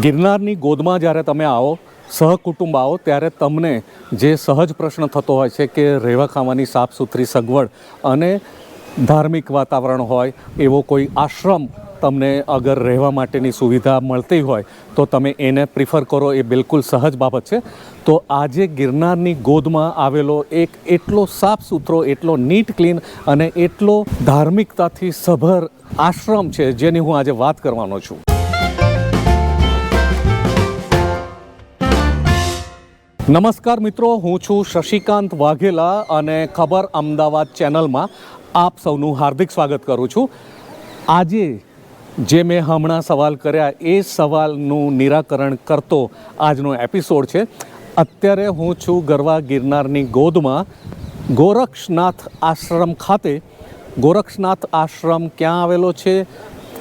ગિરનારની ગોદમાં જ્યારે તમે આવો, સહકુટુંબ આવો, ત્યારે તમને જે સહજ પ્રશ્ન થતો હોય છે કે રહેવા ખાવાની સાફ સુથરી સગવડ અને ધાર્મિક વાતાવરણ હોય, એવો કોઈ આશ્રમ તમને અગર રહેવા માટેની સુવિધા મળતી હોય, તો તમે એને પ્રિફર કરો, એ બિલકુલ સહજ બાબત છે. તો આજે ગિરનારની ગોદમાં આવેલો એક એટલો સાફ સુથરો, એટલો નીટ ક્લીન અને એટલો ધાર્મિકતાથી સભર આશ્રમ છે, જેની હું આજે વાત કરવાનો છું. નમસ્કાર મિત્રો, હું છું શશિકાંત વાઘેલા અને ખબર અમદાવાદ ચેનલમાં આપ સૌનું હાર્દિક સ્વાગત કરું છું. આજે જે મેં હમણાં સવાલ કર્યા, એ સવાલનું નિરાકરણ કરતો આજનો એપિસોડ છે. અત્યારે હું છું ગરવા ગિરનારની ગોદમાં, ગોરક્ષનાથ આશ્રમ ખાતે. ગોરક્ષનાથ આશ્રમ ક્યાં આવેલો છે?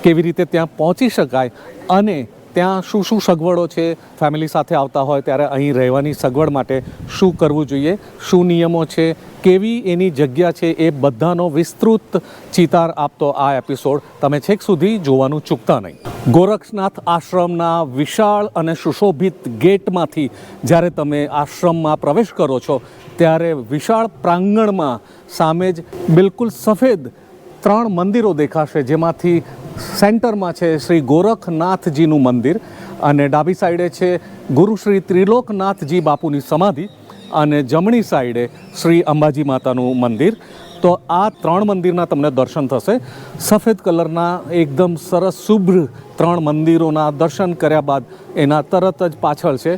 કેવી રીતે ત્યાં પહોંચી શકાય? અને ત્યાં શું શું સગવડો છે? ફેમિલી સાથે આવતા હોય ત્યારે અહીં રહેવાની સગવડ માટે શું કરવું જોઈએ? શું નિયમો છે? કેવી એની જગ્યા છે? એ બધાનો વિસ્તૃત ચિતાર આપતો આ એપિસોડ તમે છેક સુધી જોવાનું ચૂકતા નહીં. ગોરક્ષનાથ આશ્રમના વિશાળ અને સુશોભિત ગેટમાંથી જ્યારે તમે આશ્રમમાં પ્રવેશ કરો છો, ત્યારે વિશાળ પ્રાંગણમાં સામે જ બિલકુલ સફેદ ત્રણ મંદિરો દેખાશે, જેમાંથી સેન્ટરમાં છે શ્રી ગોરખનાથજીનું મંદિર અને ડાબી સાઈડે છે ગુરુ શ્રી ત્રિલોકનાથજી બાપુની સમાધિ અને જમણી સાઈડે શ્રી અંબાજી માતાનું મંદિર. તો આ ત્રણ મંદિરના તમને દર્શન થશે. સફેદ કલરના એકદમ સરસ શુભ્ર ત્રણ મંદિરોના દર્શન કર્યા બાદ એના તરત જ પાછળ છે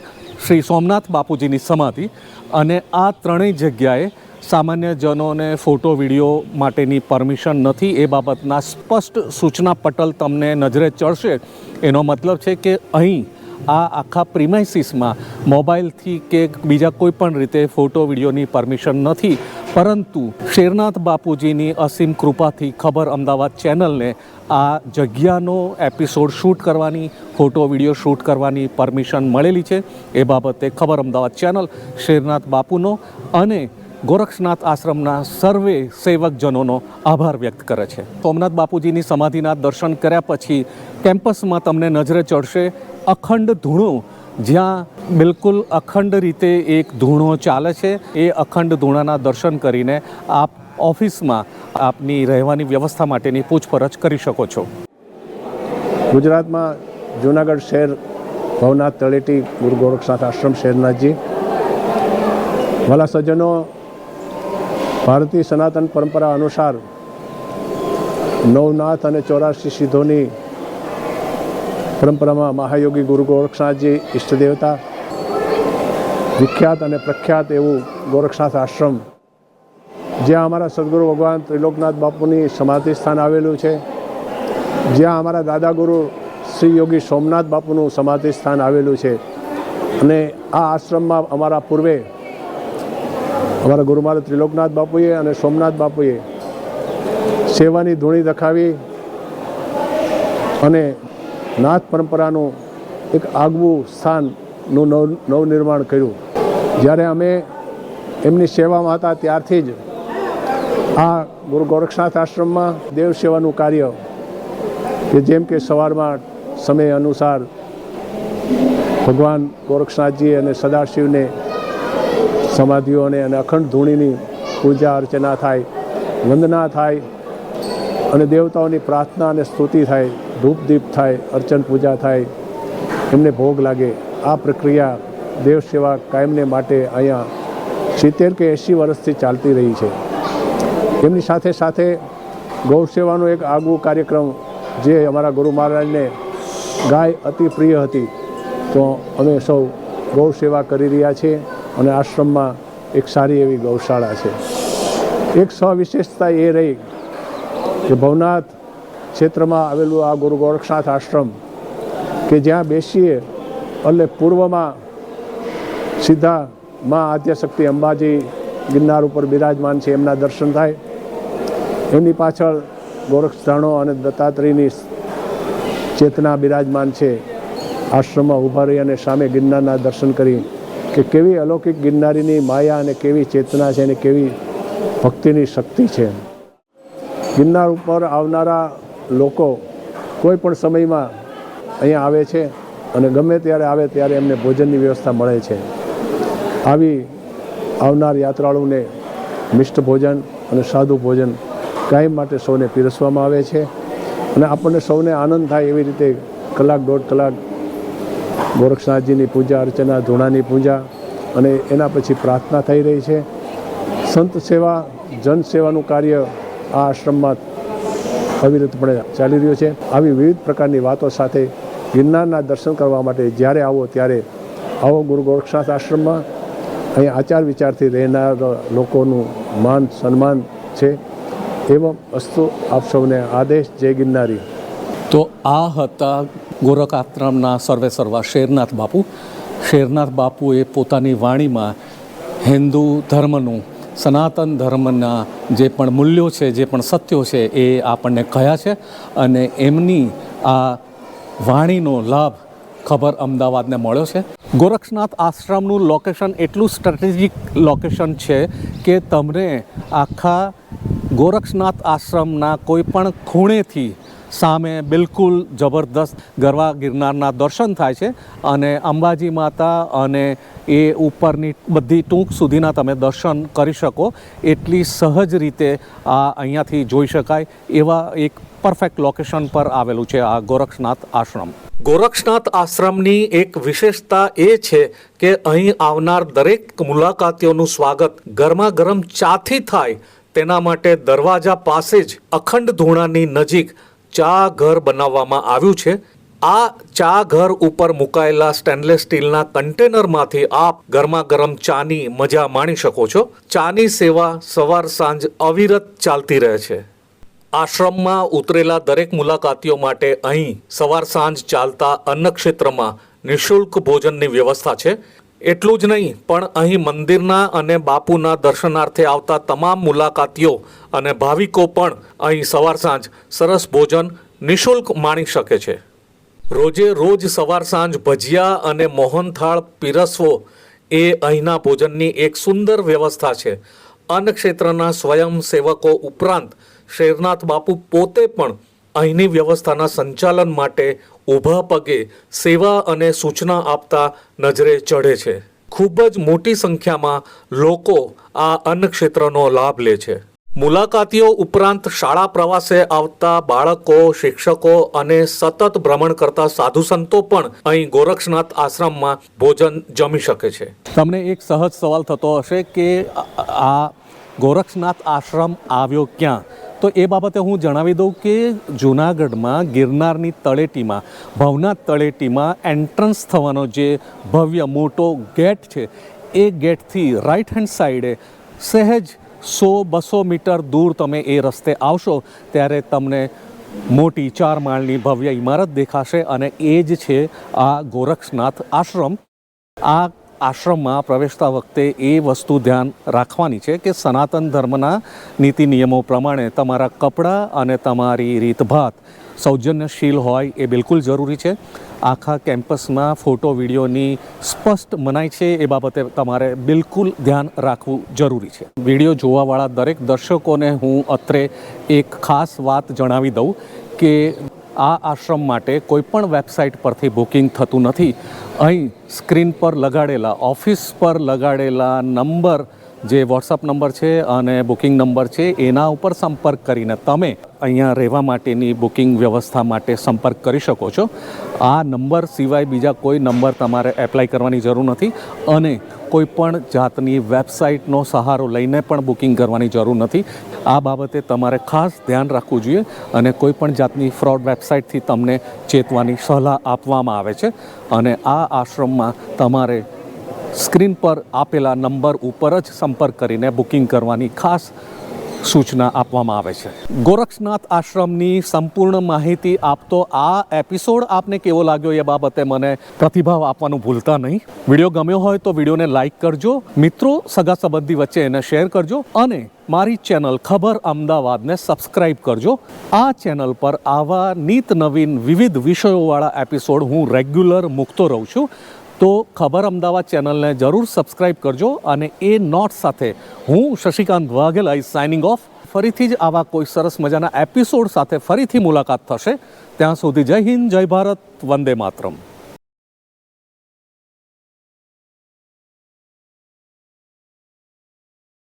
શ્રી સોમનાથ બાપુજીની સમાધિ. અને આ ત્રણેય જગ્યાએ સામાન્ય જનોને ફોટો, વીડિયો માટેની પરમિશન નથી, એ બાબતના સ્પષ્ટ સૂચના પટલ તમને નજરે ચડશે. એનો મતલબ છે કે અહીં, આ આખા પ્રિમાઇસીસમાં, મોબાઈલથી કે બીજા કોઈ પણ રીતે ફોટો, વિડીયોની પરમિશન નથી. પરંતુ શેરનાથ બાપુજીની અસીમ કૃપાથી ખબર અમદાવાદ ચેનલને આ જગ્યાનો એપિસોડ શૂટ કરવાની, ફોટો, વીડિયો શૂટ કરવાની પરમિશન મળેલી છે. એ બાબતે ખબર અમદાવાદ ચેનલ, શેરનાથ બાપુનો અને ગોરક્ષનાથ આશ્રમના સર્વે સેવકજનોનો આભાર વ્યક્ત કરે છે. સોમનાથ બાપુજીની સમાધિના દર્શન કર્યા પછી કેમ્પસમાં તમને નજરે ચડશે અખંડ ધૂણું. જ્યાં બિલકુલ અખંડ રીતે એક ધૂણો ચાલે છે. એ અખંડ ધૂણાના દર્શન કરીને આપ ઓફિસમાં આપની રહેવાની વ્યવસ્થા માટેની પૂછપરછ કરી શકો છો. ગુજરાતમાં જુનાગઢ શહેર ભવનાથ તળેટી ગુરુ ગોરક્ષનાથ આશ્રમ શહેરનાથજી વાલા સજ્જનો ભારતીય સનાતન પરંપરા અનુસાર નવનાથ અને ચોરાશી સિદ્ધોની પરંપરામાં મહાયોગી ગુરુ ગોરક્ષનાથજી ઈષ્ટદેવતા, વિખ્યાત અને પ્રખ્યાત એવું ગોરક્ષનાથ આશ્રમ, જ્યાં અમારા સદગુરુ ભગવાન ત્રિલોકનાથ બાપુની સમાધિ સ્થાન આવેલું છે, જ્યાં અમારા દાદા ગુરુ શ્રી યોગી સોમનાથ બાપુનું સમાધિ સ્થાન આવેલું છે. અને આ આશ્રમમાં અમારા પૂર્વે અમારા ગુરુમાર ત્રિલોકનાથ બાપુએ અને સોમનાથ બાપુએ સેવાની ધૂણી દખાવી અને નાથ પરંપરાનું એક આગવું સ્થાનનું નવ નવનિર્માણ કર્યું. જ્યારે અમે એમની સેવામાં હતા ત્યારથી જ આ ગુરુ ગોરક્ષનાથ આશ્રમમાં દેવ સેવાનું કાર્ય કે જેમ કે સવારમાં સમય અનુસાર ભગવાન ગોરક્ષનાથજી અને સદાશિવને સમાધિઓને અને અખંડ ધૂણીની પૂજા અર્ચના થાય, વંદના થાય અને દેવતાઓની પ્રાર્થના અને સ્તુતિ થાય ધૂપ દીપ થાય, અર્ચન પૂજા થાય. એમને ભોગ લાગે. આ પ્રક્રિયા દેવ સેવા કાયમને માટે અહીંયા સિત્તેર કે એંસી વર્ષથી ચાલતી રહી છે. એમની સાથે સાથે ગૌ સેવાનો એક આગવું કાર્યક્રમ જે અમારા ગુરુ મહારાજને ગાય અતિ પ્રિય હતી, તો અમે સૌ ગૌ સેવા કરી રહ્યા છીએ. અને આશ્રમમાં એક સારી એવી ગૌશાળા છે. એક સવિશેષતા એ રહી કે ભવનાથ ક્ષેત્રમાં આવેલું આ ગુરુ ગોરક્ષનાથ આશ્રમ કે જ્યાં બેસીએ એટલે પૂર્વમાં સીધા માં આદ્યશક્તિ અંબાજી ગિરનાર ઉપર બિરાજમાન છે, એમના દર્શન થાય. એમની પાછળ ગોરક્ષધાણો અને દત્તાત્રેયની ચેતના બિરાજમાન છે. આશ્રમમાં ઊભા રહી અને સામે ગિરનારના દર્શન કરી કે કેવી અલૌકિક ગિરનારીની માયા અને કેવી ચેતના છે અને કેવી ભક્તિની શક્તિ છે. ગિરનાર ઉપર આવનારા લોકો કોઈ પણ સમયમાં અહીંયા આવે છે અને ગમે ત્યારે આવે ત્યારે એમને ભોજનની વ્યવસ્થા મળે છે. આવી આવનાર યાત્રાળુને મિષ્ટ ભોજન અને સાદું ભોજન કાયમ માટે સૌને પીરસવામાં આવે છે. અને આપણને સૌને આનંદ થાય એવી રીતે કલાક દોઢ કલાક ગોરક્ષનાથજીની પૂજા, અર્ચના, ધૂણાની પૂજા અને એના પછી પ્રાર્થના થઈ રહી છે. સંત સેવા, જન સેવાનું કાર્ય આ આશ્રમમાં અવિરતપણે ચાલી રહ્યું છે. આવી વિવિધ પ્રકારની વાતો સાથે ગિરનારના દર્શન કરવા માટે જ્યારે આવો ત્યારે આવો ગુરુ ગોરક્ષનાથ આશ્રમમાં અહીં આચાર વિચારથી રહેનાર લોકોનું માન, સન્માન છે. એવમ અસ્તુ આપ સૌને આદેશ, જય ગિરનારી. તો આ હતા ગોરખાત્રમના સર્વે સર્વા શેરનાથ બાપુ. શેરનાથ બાપુએ પોતાની વાણીમાં હિન્દુ ધર્મનું, સનાતન ધર્મના જે પણ મૂલ્યો છે, જે પણ સત્યો છે, એ આપણને કહ્યા છે અને એમની આ વાણીનો લાભ ખબર અમદાવાદને મળ્યો છે. ગોરક્ષનાથ આશ્રમનું લોકેશન એટલું સ્ટ્રેટેજિક લોકેશન છે કે તમને આખા ગોરક્ષનાથ આશ્રમના કોઈ પણ ખૂણેથી સામે બિલકુલ જબરદસ્ત ગરવા ગિરનારના દર્શન થાય છે અને અંબાજી માતા અને એ ઉપરની બધી ટૂંક સુધીના તમે દર્શન કરી શકો. એટલી સહજ રીતે આ અહીંયાથી જોઈ શકાય એવા એક પરફેક્ટ લોકેશન પર આવેલું છે આ ગોરક્ષનાથ આશ્રમ. ગોરક્ષનાથ આશ્રમની એક વિશેષતા એ છે કે અહીં આવનાર દરેક મુલાકાતીઓનું સ્વાગત ગરમા ગરમ ચાથી થાય. તેના માટે દરવાજા પાસે જ અખંડ ધૂણાની નજીક ચા ઘર બનાવવામાં આવ્યું છે. આ ચા ઘર ઉપર મુકાયેલા સ્ટેનલેસ સ્ટીલના કન્ટેનરમાંથી આપ ગરમા ગરમ ચાની મજા માણી શકો છો. ચાની સેવા સવાર સાંજ અવિરત ચાલતી રહે છે. આશ્રમમાં ઉતરેલા દરેક મુલાકાતીઓ માટે અહીં સવાર સાંજ ચાલતા અન્નક્ષેત્રમાં નિઃશુલ્ક ભોજનની વ્યવસ્થા છે. એટલું જ નહીં, પણ અહીં મંદિરના અને બાપુના દર્શનાર્થે આવતા તમામ મુલાકાતીઓ અને ભાવિકો પણ અહીં સવાર સાંજ સરસ ભોજન નિઃશુલ્ક માણી શકે છે. રોજે રોજ સવાર સાંજ ભજીયા અને મોહનથાળ પીરસવો એ અહીંના ભોજનની એક સુંદર વ્યવસ્થા છે. અન્ન ક્ષેત્રના સ્વયંસેવકો ઉપરાંત શેરનાથ બાપુ પોતે પણ અહીંની વ્યવસ્થાના સંચાલન માટે ઊભા પગે સેવા અને સૂચના આપતા નજરે ચઢે છે. ખૂબ જ મોટી સંખ્યામાં લોકો આ અન્ન ક્ષેત્રનો લાભ લે છે. મુલાકાતીઓ ઉપરાંત શાળા પ્રવાસે આવતા બાળકો, શિક્ષકો અને સતત ભ્રમણ કરતા સાધુ સંતો પણ અહીં ગોરક્ષનાથ આશ્રમમાં ભોજન જમી શકે છે. તમને એક સહજ સવાલ થતો હશે કે આ ગોરક્ષનાથ આશ્રમ આવ્યો ક્યાં? તો એ બાબતે હું જણાવી દઉં કે જૂનાગઢમાં ગિરનારની તળેટીમાં ભવનાથ તળેટીમાં એન્ટ્રન્સ થવાનો જે ભવ્ય મોટો ગેટ છે, એ ગેટથી રાઈટ હેન્ડ સાઈડે સહેજ સો બસો મીટર દૂર તમે એ રસ્તે આવશો, ત્યારે તમને મોટી ચાર માળની ભવ્ય ઇમારત દેખાશે અને એ જ છે આ ગોરક્ષનાથ આશ્રમ. આ આશ્રમમાં પ્રવેશતા વખતે એ વસ્તુ ધ્યાન રાખવાની છે કે સનાતન ધર્મના નીતિ નિયમો પ્રમાણે તમારા કપડાં અને તમારી રીતભાત સૌજન્યશીલ હોય એ બિલકુલ જરૂરી છે. આખા કેમ્પસમાં ફોટો, વિડીયોની સ્પષ્ટ મનાય છે એ બાબતે તમારે બિલકુલ ધ્યાન રાખવું જરૂરી છે. વીડિયો જોવાવાળા દરેક દર્શકોને હું અત્રે એક ખાસ વાત જણાવી દઉં કે આ આશ્રમ માટે કોઈ પણ વેબસાઇટ પરથી બુકિંગ થતું નથી. અહીં સ્ક્રીન પર લગાડેલા, ઓફિસ પર લગાડેલા નંબર જે વોટ્સઅપ નંબર છે અને બુકિંગ નંબર છે, એના ઉપર સંપર્ક કરીને તમે અહીંયા રહેવા માટેની બુકિંગ વ્યવસ્થા માટે સંપર્ક કરી શકો છો. આ નંબર સિવાય બીજા કોઈ નંબર તમારે એપ્લાય કરવાની જરૂર નથી અને કોઈ પણ જાતની વેબસાઇટનો સહારો લઈને પણ બુકિંગ કરવાની જરૂર નથી. આ બાબતે તમારે ખાસ ધ્યાન રાખવું જોઈએ અને કોઈ પણ જાતની ફ્રોડ વેબસાઇટથી તમને ચેતવાની સલાહ આપવામાં આવે છે. અને આ આશ્રમમાં તમારે સ્ક્રીન પર આપેલા નંબર ઉપર જ સંપર્ક કરીને બુકિંગ કરવાની ખાસ સૂચના આપવામાં આવે છે. ગોરક્ષનાથ આશ્રમની સંપૂર્ણ માહિતી આપતો આ એપિસોડ આપને કેવો લાગ્યો એ બાબતે મને પ્રતિભાવ આપવાનું ભૂલતા નહીં. વીડિયો ગમ્યો હોય તો વિડીયોને લાઈક કરજો. મિત્રો, સગા સંબંધી વચ્ચે એને શેર કરજો અને મારી ચેનલ ખબર અમદાવાદને સબસ્ક્રાઇબ કરજો. આ ચેનલ પર આવા નીત નવીન વિવિધ વિષયોવાળા એપિસોડ હું રેગ્યુલર મૂકતો રહું છું. તો ખબર અમદાવાદ ચેનલને જરૂર સબસ્ક્રાઇબ કરજો અને એ નોટ સાથે હું Shashikant Vaghela is signing off. ફરીથી જ આવા કોઈ સરસ મજાના એપિસોડ સાથે ફરીથી મુલાકાત થશે. ત્યાં સુધી જય હિન્દ, જય ભારત, વંદે માતરમ.